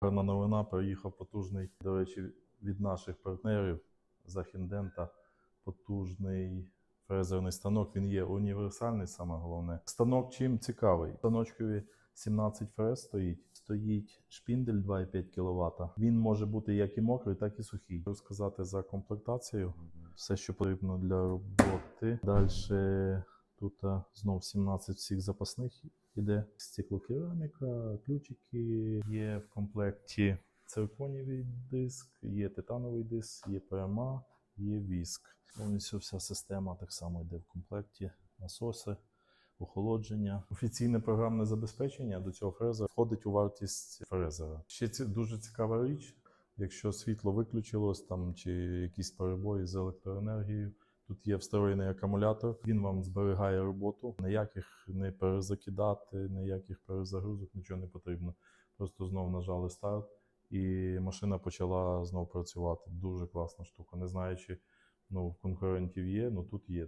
Гарна новина, приїхав потужний, до речі, від наших партнерів Захіндента, потужний фрезерний станок. Він є універсальний, саме головне. Станок чим цікавий? Станочкові 17 фрез стоїть. Стоїть шпіндель 2,5 кВт. Він може бути як і мокрий, так і сухий. Розказати за комплектацію, все, що потрібно для роботи. Далі тут знов 17 всіх запасних іде. Стеклокераміка, ключики є в комплекті. Цирконівий диск, є титановий диск, є ПМА, є віск. Повністю вся система так само йде в комплекті. Насоси, охолодження. Офіційне програмне забезпечення до цього фрезера входить у вартість фрезера. Ще ці, дуже цікава річ, якщо світло виключилось там чи якісь перебої з електроенергією. Тут є встроєний акумулятор, він вам зберігає роботу. Ніяких не перезакидати, ніяких перезагрузок, нічого не потрібно. Просто знову нажали старт, і машина почала знову працювати. Дуже класна штука. Не знаю, чи ну, в конкурентів є, ну тут є.